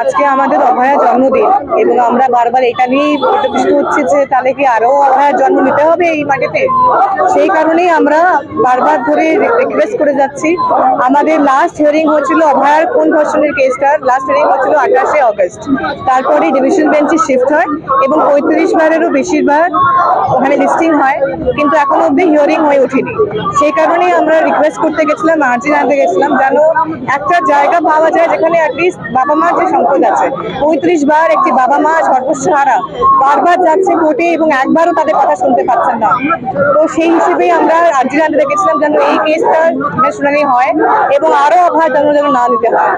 আজকে আমাদের অভয়া জন্মদিন এবং আমরা বারবার এটা নিয়েই প্রতিষ্ঠিত হচ্ছে যে তাহলে কি আরও অভয়ার জন্ম নিতে হবে এই মাটিতে? সেই কারণেই আমরা বারবার ধরে রিকোয়েস্ট করে যাচ্ছি। আমাদের লাস্ট হিয়ারিং হয়েছিল অভয়ার কোন ধর্ষণের কেসটার লাস্ট হিয়ারিং হয়েছিল আঠাশে অগস্ট তারপরে ডিভিশন বেঞ্চে শিফট হয় এবং পঁয়ত্রিশ বারেরও বেশিরভাগ ওখানে লিস্টিং হয়, কিন্তু এখনও অব্দি হিয়ারিং হয়ে ওঠেনি। সেই কারণেই আমরা রিকোয়েস্ট করতে গেছিলাম আর্জি আনতে গেছিলাম যেন একটা জায়গা পাওয়া যায় যেখানে অ্যাটলিস্ট বাবা মার যে সম্পদ আছে। পঁয়ত্রিশ বার একটি বাবা মা সর্বস্ব হারা বারবার যাচ্ছে কোর্টে এবং একবারও তাদের কথা শুনতে পাচ্ছেন না। তো সেই হিসেবে আমরা আর্জি আনতে দেখেছিলাম যেন এই কেসটা শুনানি হয় এবং আরও অভাব যেন যেন না নিতে হয়।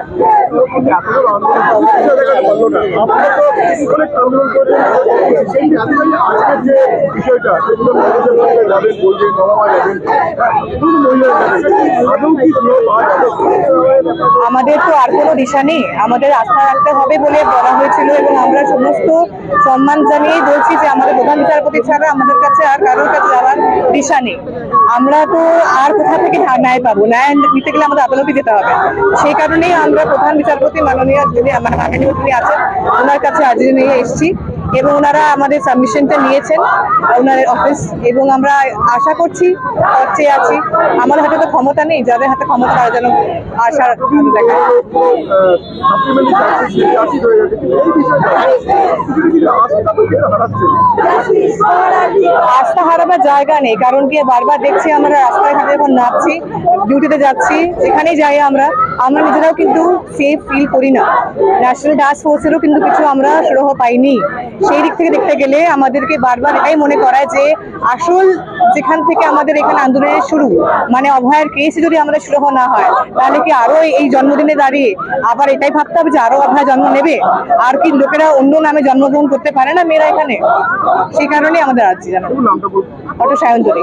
আমাদের তো আর কোনো দিশা নেই। আমাদের আস্থা রাখতে হবে বলে বলা হয়েছিল এবং আমরা সমস্ত সম্মান জানিয়েই বলছি যে আমাদের প্রধান বিচারপতি ছাড়া আমাদের কাছে আর কারোর কাছে যাওয়ার দিশা নেই। আমরা তো আর কোথা থেকে ন্যায়- পাবো? ন্যায় নিতে গেলে আমাদের আদালতে যেতে হবে। সেই কারণেই আমরা প্রধান বিচারপতি মাননীয় যিনি আমার মাননীয় তিনি আছেন, ওনার কাছে আর্জি নিয়ে এসেছি। এবং ওনারা আমাদের সাবমিশনটা নিয়েছেন ওনার অফিস। এবং আমরা আশা করছি চেয়ে আছি। আমাদের হাতে তো ক্ষমতা নেই যাদের হাতে ক্ষমতা তারা যেন আশা দেখায়। সাপ্লিমেন্টারি চার্জেস সেই চার্জই গেছে কিন্তু এই বিষয়টা কিছু কিছু আস্থা তো সেটা হারাচ্ছে আস্থা হারাবার জায়গা নেই, কারণ কি বারবার দেখছি আমরা রাস্তায় ঘাটে যখন নাচছি ডিউটিতে যাচ্ছি যেখানেই যাই আমরা। আমরা নিজেরাও কিন্তু সেফ ফিল করি না। ন্যাশনাল টাস্ক ফোর্সেরও কিন্তু কিছু আমরা সুরহ পাইনি। সেই দিক থেকে দেখতে গেলে আমাদেরকে বারবার এটাই মনে করায় যে আসল যেখান থেকে আমাদের এখানে আন্দোলনের শুরু মানে অভয়ের কেসে যদি আমাদের সুরহ না হয়, তাহলে কি আরও এই জন্মদিনে দাঁড়িয়ে আবার এটাই ভাবতে হবে যে আরও অভয় জন্ম নেবে? আর কি লোকেরা অন্য নামে জন্মগ্রহণ করতে পারে না মেয়েরা এখানে? সেই কারণে আমাদের আছি জানো অটো সায়ন্তরী